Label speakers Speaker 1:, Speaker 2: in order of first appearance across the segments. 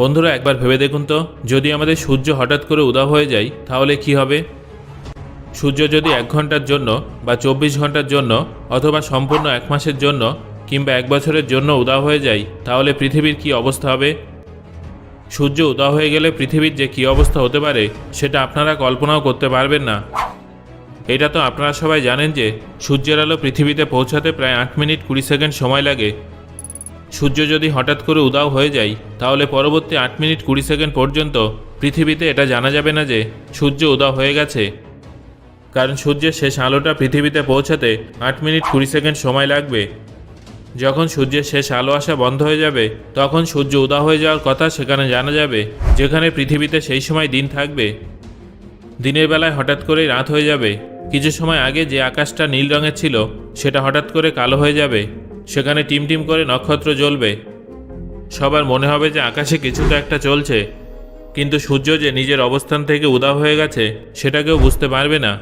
Speaker 1: বন্ধুরা, একবার ভেবে দেখুন তো। যদি আমাদের সূর্য হঠাৎ করে উদাও হয়ে যায়, তাহলে কি হবে? সূর্য যদি এক ঘণ্টার জন্য বা চব্বিশ ঘণ্টার জন্য অথবা সম্পূর্ণ এক মাসের জন্য কিংবা এক বছরের জন্য উদাও হয়ে যায়, তাহলে পৃথিবীর কি অবস্থা হবে? সূর্য উদাও হয়ে গেলে পৃথিবীর যে কী অবস্থা হতে পারে, সেটা আপনারা কল্পনাও করতে পারবেন না। এটা তো আপনারা সবাই জানেন যে, সূর্যের আলো পৃথিবীতে পৌঁছাতে প্রায় আট মিনিট কুড়ি সেকেন্ড সময় লাগে। সূর্য যদি হঠাৎ করে উদাও হয়ে যায়, তাহলে পরবর্তী আট মিনিট কুড়ি সেকেন্ড পর্যন্ত পৃথিবীতে এটা জানা যাবে না যে সূর্য উদাও হয়ে গেছে। কারণ সূর্যের শেষ আলোটা পৃথিবীতে পৌঁছাতে আট মিনিট কুড়ি সেকেন্ড সময় লাগবে। যখন সূর্যের শেষ আলো আসা বন্ধ হয়ে যাবে, তখন সূর্য উদা হয়ে যাওয়ার কথা সেখানে জানা যাবে, যেখানে পৃথিবীতে সেই সময় দিন থাকবে। দিনের বেলায় হঠাৎ করেই রাত হয়ে যাবে। কিছু সময় আগে যে আকাশটা নীল রঙের ছিল, সেটা হঠাৎ করে কালো হয়ে যাবে। সেখানে টিমটিম করে নক্ষত্র জ্বলবে। সবার মনে হবে যে আকাশে কিছুটা একটা চলছে। কিন্তু সূর্য যে নিজের অবস্থান থেকে উদা হয়ে গেছে সেটা কেউ বুঝতে পারবে না।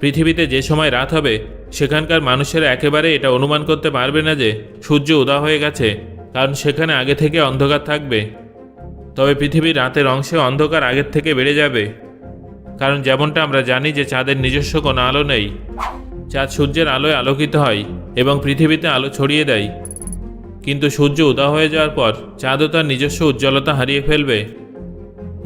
Speaker 1: পৃথিবীতে যে সময় রাত হবে, সেখানকার মানুষেরা একেবারে এটা অনুমান করতে পারবে না যে সূর্য উদা হয়ে গেছে, কারণ সেখানে আগে থেকে অন্ধকার থাকবে। তবে পৃথিবীর রাতের অংশে অন্ধকার আগের থেকে বেড়ে যাবে। কারণ যেমনটা আমরা জানি যে চাঁদের নিজস্ব কোনো আলো নেই, চাঁদ সূর্যের আলোয় আলোকিত হয়। এবং পৃথিবীতে আলো ছড়িয়ে দেয়। কিন্তু সূর্য উদা হয়ে যাওয়ার পর চাঁদও তার নিজস্ব উজ্জ্বলতা হারিয়ে ফেলবে,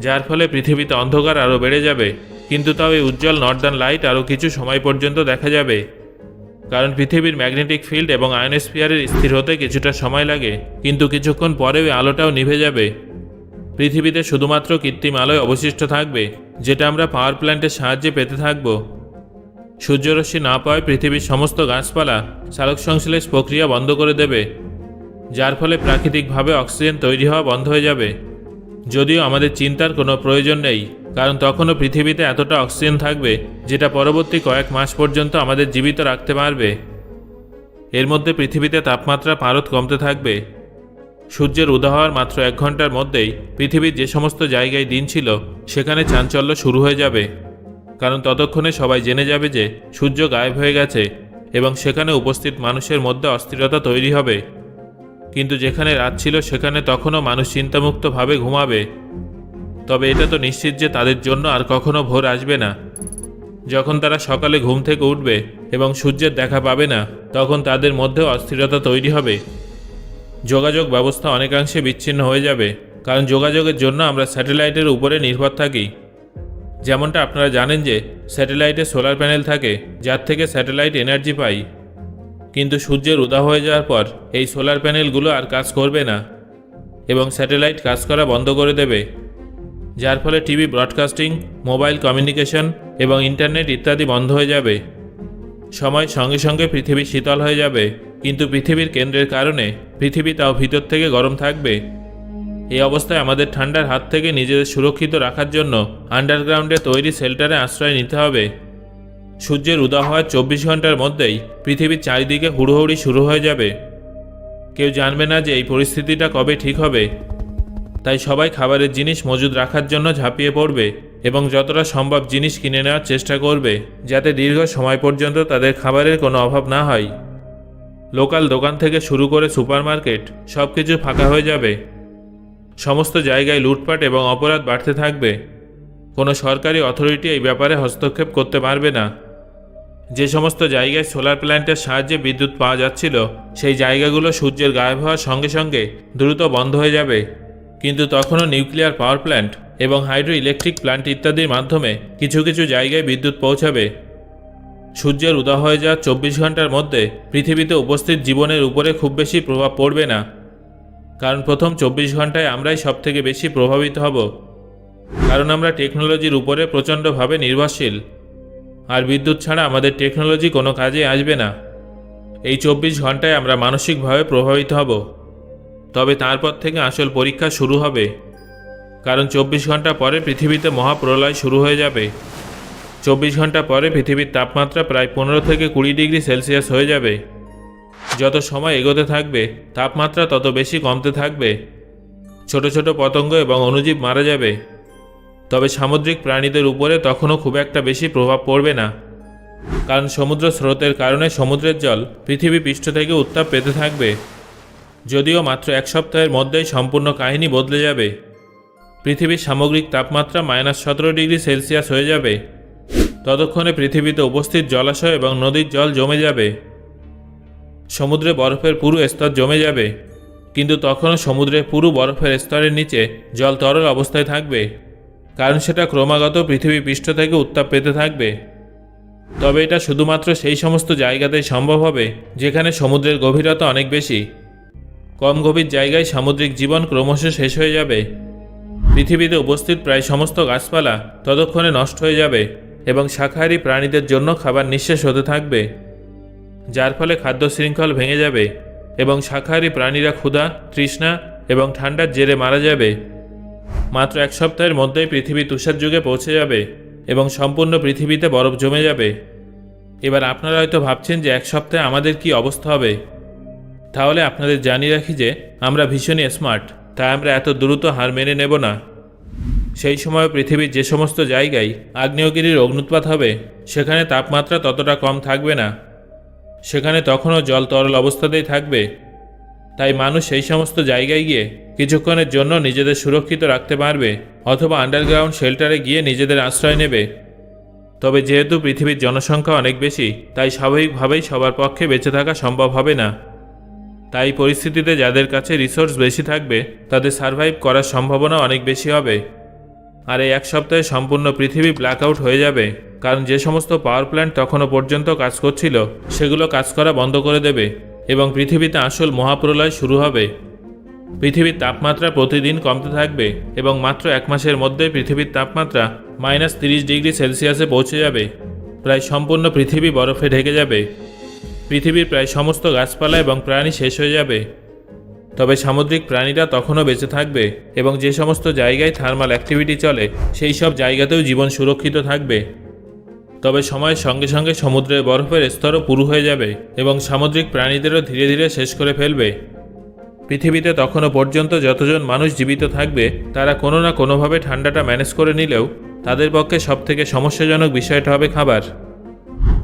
Speaker 1: যার ফলে পৃথিবীতে অন্ধকার আরও বেড়ে যাবে, কিন্তু তাও এই উজ্জ্বল নর্দার্ন লাইট আরও কিছু সময় পর্যন্ত দেখা যাবে। কারণ পৃথিবীর ম্যাগনেটিক ফিল্ড এবং আয়নোস্ফিয়ারের স্থির হতে কিছুটা সময় লাগে, কিন্তু কিছুক্ষণ পরেও আলোটাও নিভে যাবে। পৃথিবীতে শুধুমাত্র কৃত্রিম আলোয় অবশিষ্ট থাকবে, যেটা আমরা পাওয়ার প্ল্যান্টের সাহায্যে পেতে থাকব। সূর্যরশ্মি না পাওয়ায় পৃথিবীর সমস্ত গাছপালা সালোক সংশ্লেষ প্রক্রিয়া বন্ধ করে দেবে, যার ফলে প্রাকৃতিকভাবে অক্সিজেন তৈরি হওয়া বন্ধ হয়ে যাবে। যদিও আমাদের চিন্তার কোনো প্রয়োজন নেই, কারণ তখনও পৃথিবীতে এতটা অক্সিজেন থাকবে যেটা পরবর্তী কয়েক মাস পর্যন্ত আমাদের জীবিত রাখতে পারবে। এর মধ্যে পৃথিবীতে তাপমাত্রা পারদ কমতে থাকবে। সূর্যের উদা হওয়ার মাত্র এক ঘণ্টার মধ্যেই পৃথিবীর যে সমস্ত জায়গায় দিন ছিল, সেখানে চাঞ্চল্য শুরু হয়ে যাবে। কারণ ততক্ষণে সবাই জেনে যাবে যে সূর্য গায়েব হয়ে গেছে এবং সেখানে উপস্থিত মানুষের মধ্যে অস্থিরতা তৈরি হবে। কিন্তু যেখানে রাত ছিল, সেখানে তখনও মানুষ চিন্তামুক্তভাবে ঘুমাবে। তবে এটা তো নিশ্চিত যে তাদের জন্য আর কখনো ভোর আসবে না। যখন তারা সকালে ঘুম থেকে উঠবে এবং সূর্যের দেখা পাবে না, তখন তাদের মধ্যেও অস্থিরতা তৈরি হবে। যোগাযোগ ব্যবস্থা অনেকাংশে বিচ্ছিন্ন হয়ে যাবে। কারণ যোগাযোগের জন্য আমরা স্যাটেলাইটের উপরে নির্ভর থাকি। যেমনটা আপনারা জানেন যে স্যাটেলাইটে সোলার প্যানেল থাকে, যার থেকে স্যাটেলাইট এনার্জি পাই। কিন্তু সূর্যের উদা হয়ে যাওয়ার পর এই সোলার প্যানেলগুলো আর কাজ করবে না এবং স্যাটেলাইট কাজ করা বন্ধ করে দেবে। যার ফলে টিভি ব্রডকাস্টিং, মোবাইল কমিউনিকেশন এবং ইন্টারনেট ইত্যাদি বন্ধ হয়ে যাবে। সময় সঙ্গে সঙ্গে পৃথিবী শীতল হয়ে যাবে, কিন্তু পৃথিবীর কেন্দ্রের কারণে পৃথিবী তাও ভিতর থেকে গরম থাকবে। এই অবস্থায় আমাদের ঠান্ডার হাত থেকে নিজেদের সুরক্ষিত রাখার জন্য আন্ডারগ্রাউন্ডে তৈরি শেল্টারে আশ্রয় নিতে হবে। সূর্যের উদা হওয়ার চব্বিশ ঘণ্টার মধ্যেই পৃথিবীর চারিদিকে হুড়োহুড়ি শুরু হয়ে যাবে। কেউ জানবে না যে এই পরিস্থিতিটা কবে ঠিক হবে। তাই সবাই খাবারের জিনিস মজুদ রাখার জন্য ঝাঁপিয়ে পড়বে এবং যতটা সম্ভব জিনিস কিনে নেওয়ার চেষ্টা করবে, যাতে দীর্ঘ সময় পর্যন্ত তাদের খাবারের কোনো অভাব না হয়। লোকাল দোকান থেকে শুরু করে সুপারমার্কেট সব কিছু ফাঁকা হয়ে যাবে। সমস্ত জায়গায় লুটপাট এবং অপরাধ বাড়তে থাকবে। কোনো সরকারি অথরিটি এই ব্যাপারে হস্তক্ষেপ করতে পারবে না। যে সমস্ত জায়গায় সোলার প্ল্যান্টের সাহায্যে বিদ্যুৎ পাওয়া যাচ্ছিল, সেই জায়গাগুলো সূর্যের গায়েব হওয়ার সঙ্গে সঙ্গে দ্রুত বন্ধ হয়ে যাবে। কিন্তু তখনও নিউক্লিয়ার পাওয়ার প্ল্যান্ট এবং হাইড্রো ইলেকট্রিক প্ল্যান্ট ইত্যাদির মাধ্যমে কিছু কিছু জায়গায় বিদ্যুৎ পৌঁছাবে। সূর্যের উদয় হয়ে যাওয়ার চব্বিশ ঘণ্টার মধ্যে পৃথিবীতে উপস্থিত জীবনের উপরে খুব বেশি প্রভাব পড়বে না। কারণ প্রথম চব্বিশ ঘন্টায় আমরাই সব থেকে বেশি প্রভাবিত হব। কারণ আমরা টেকনোলজির উপরে প্রচণ্ডভাবে নির্ভরশীল। আর বিদ্যুৎ ছাড়া আমাদের টেকনোলজি কোনো কাজে আসবে না। এই চব্বিশ ঘন্টায় আমরা মানসিকভাবে প্রভাবিত হব। তবে তারপর থেকে আসল পরীক্ষা শুরু হবে। কারণ চব্বিশ ঘণ্টা পরে পৃথিবীতে মহাপ্রলয় শুরু হয়ে যাবে। চব্বিশ ঘণ্টা পরে পৃথিবীর তাপমাত্রা প্রায় পনেরো থেকে কুড়ি ডিগ্রি সেলসিয়াস হয়ে যাবে। যত সময় এগোতে থাকবে, তাপমাত্রা তত বেশি কমতে থাকবে। ছোট ছোট পতঙ্গ এবং অণুজীব মারা যাবে। তবে সামুদ্রিক প্রাণীদের উপরে তখনও খুব একটা বেশি প্রভাব পড়বে না। কারণ সমুদ্র স্রোতের কারণে সমুদ্রের জল পৃথিবী পৃষ্ঠ থেকে উত্তাপ পেতে থাকবে। যদিও মাত্র এক সপ্তাহের মধ্যেই সম্পূর্ণ কাহিনী বদলে যাবে। পৃথিবীর সামগ্রিক তাপমাত্রা মাইনাস সতেরো ডিগ্রি সেলসিয়াস হয়ে যাবে। ততক্ষণে পৃথিবীতে উপস্থিত জলাশয় এবং নদীর জল জমে যাবে। সমুদ্রে বরফের পুরো স্তর জমে যাবে, কিন্তু তখনও সমুদ্রের পুরো বরফের স্তরের নিচে জল তরল অবস্থায় থাকবে, কারণ সেটা ক্রমাগত পৃথিবী পৃষ্ঠ থেকে উত্তাপ পেতে থাকবে। তবে এটা শুধুমাত্র সেই সমস্ত জায়গাতেই সম্ভব হবে, যেখানে সমুদ্রের গভীরতা অনেক বেশি। কম গভীর জায়গায় সামুদ্রিক জীবন ক্রমশ শেষ হয়ে যাবে। পৃথিবীতে উপস্থিত প্রায় সমস্ত গাছপালা ততক্ষণে নষ্ট হয়ে যাবে এবং শাকাহারী প্রাণীদের জন্য খাবার নিঃশেষ হতে থাকবে। যার ফলে খাদ্য শৃঙ্খল ভেঙে যাবে এবং শাকাহারী প্রাণীরা ক্ষুধা, তৃষ্ণা এবং ঠান্ডার জেরে মারা যাবে। মাত্র এক সপ্তাহের মধ্যেই পৃথিবী তুষার যুগে পৌঁছে যাবে এবং সম্পূর্ণ পৃথিবীতে বরফ জমে যাবে। এবার আপনারা হয়তো ভাবছেন যে এক সপ্তাহে আমাদের কি অবস্থা হবে? তাহলে আপনাদের জানিয়ে রাখি যে আমরা ভীষণই স্মার্ট, তাই আমরা এত দ্রুত হার মেনে নেব না। সেই সময় পৃথিবীর যে সমস্ত জায়গায় আগ্নেয়গিরির অগ্নুৎপাত হবে, সেখানে তাপমাত্রা ততটা কম থাকবে না। সেখানে তখনও জল তরল অবস্থাতেই থাকবে। তাই মানুষ সেই সমস্ত জায়গায় গিয়ে কিছুক্ষণের জন্য নিজেদের সুরক্ষিত রাখতে পারবে অথবা আন্ডারগ্রাউন্ড শেল্টারে গিয়ে নিজেদের আশ্রয় নেবে। তবে যেহেতু পৃথিবীর জনসংখ্যা অনেক বেশি, তাই স্বাভাবিকভাবেই সবার পক্ষে বেঁচে থাকা সম্ভব হবে না। তাই পরিস্থিতিতে যাদের কাছে রিসোর্স বেশি থাকবে, তাদের সার্ভাইভ করার সম্ভাবনা অনেক বেশি হবে। আর এই এক সপ্তাহে সম্পূর্ণ পৃথিবী ব্ল্যাকআউট হয়ে যাবে। কারণ যে সমস্ত পাওয়ার প্ল্যান্ট তখনও পর্যন্ত কাজ করছিল, সেগুলো কাজ করা বন্ধ করে দেবে এবং পৃথিবীতে আসল মহাপ্রলয় শুরু হবে। পৃথিবীর তাপমাত্রা প্রতিদিন কমতে থাকবে এবং মাত্র এক মাসের মধ্যে পৃথিবীর তাপমাত্রা মাইনাস তিরিশ ডিগ্রি সেলসিয়াসে পৌঁছে যাবে। প্রায় সম্পূর্ণ পৃথিবী বরফে ঢেকে যাবে। পৃথিবীর প্রায় সমস্ত গাছপালা এবং প্রাণী শেষ হয়ে যাবে। তবে সামুদ্রিক প্রাণীরা তখনও বেঁচে থাকবে এবং যে সমস্ত জায়গায় থার্মাল অ্যাক্টিভিটি চলে, সেই সব জায়গাতেও জীবন সুরক্ষিত থাকবে। তবে সময়ের সঙ্গে সঙ্গে সমুদ্রের বরফের স্তরও পুরু হয়ে যাবে এবং সামুদ্রিক প্রাণীদেরও ধীরে ধীরে শেষ করে ফেলবে। পৃথিবীতে তখনও পর্যন্ত যতজন মানুষ জীবিত থাকবে, তারা কোনো না কোনোভাবে ঠান্ডাটা ম্যানেজ করে নিলেও তাদের পক্ষে সবথেকে সমস্যাজনক বিষয়টা হবে খাবার।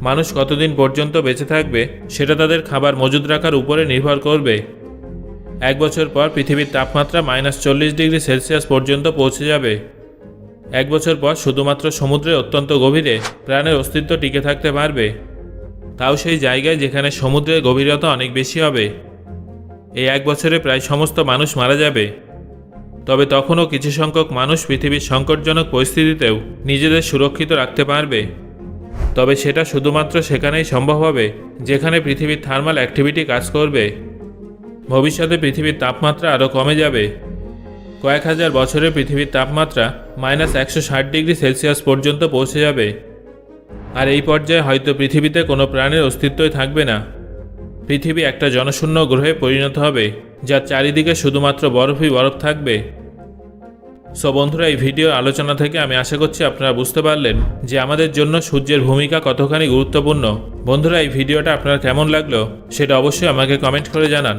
Speaker 1: মানুষ কতদিন পর্যন্ত বেঁচে থাকবে, সেটা তাদের খাবার মজুদ রাখার উপরে নির্ভর করবে। এক বছর পর পৃথিবীর তাপমাত্রা মাইনাস চল্লিশ ডিগ্রি সেলসিয়াস পর্যন্ত পৌঁছে যাবে। এক বছর পর শুধুমাত্র সমুদ্রের অত্যন্ত গভীরে প্রাণের অস্তিত্ব টিকে থাকতে পারবে। তাও সেই জায়গায় যেখানে সমুদ্রের গভীরতা অনেক বেশি হবে। এই এক বছরে প্রায় সমস্ত মানুষ মারা যাবে। তবে তখনও কিছু সংখ্যক মানুষ পৃথিবীর সংকটজনক পরিস্থিতিতেও নিজেদের সুরক্ষিত রাখতে পারবে। তবে সেটা শুধুমাত্র সেখানেই সম্ভব হবে, যেখানে পৃথিবীর থার্মাল অ্যাক্টিভিটি কাজ করবে। ভবিষ্যতে পৃথিবীর তাপমাত্রা আরও কমে যাবে। কয়েক হাজার বছরে পৃথিবীর তাপমাত্রা মাইনাস একশো ষাট ডিগ্রি সেলসিয়াস পর্যন্ত পৌঁছে যাবে। আর এই পর্যায়ে হয়তো পৃথিবীতে কোনো প্রাণের অস্তিত্বই থাকবে না। পৃথিবী একটা জনশূন্য গ্রহে পরিণত হবে, যার চারিদিকে শুধুমাত্র বরফই বরফ থাকবে। সো বন্ধুরা, এই ভিডিওর আলোচনা থেকে আমি আশা করছি আপনারা বুঝতে পারলেন যে আমাদের জন্য সূর্যের ভূমিকা কতখানি গুরুত্বপূর্ণ। বন্ধুরা, এই ভিডিওটা আপনার কেমন লাগল সেটা অবশ্যই আমাকে কমেন্ট করে জানান।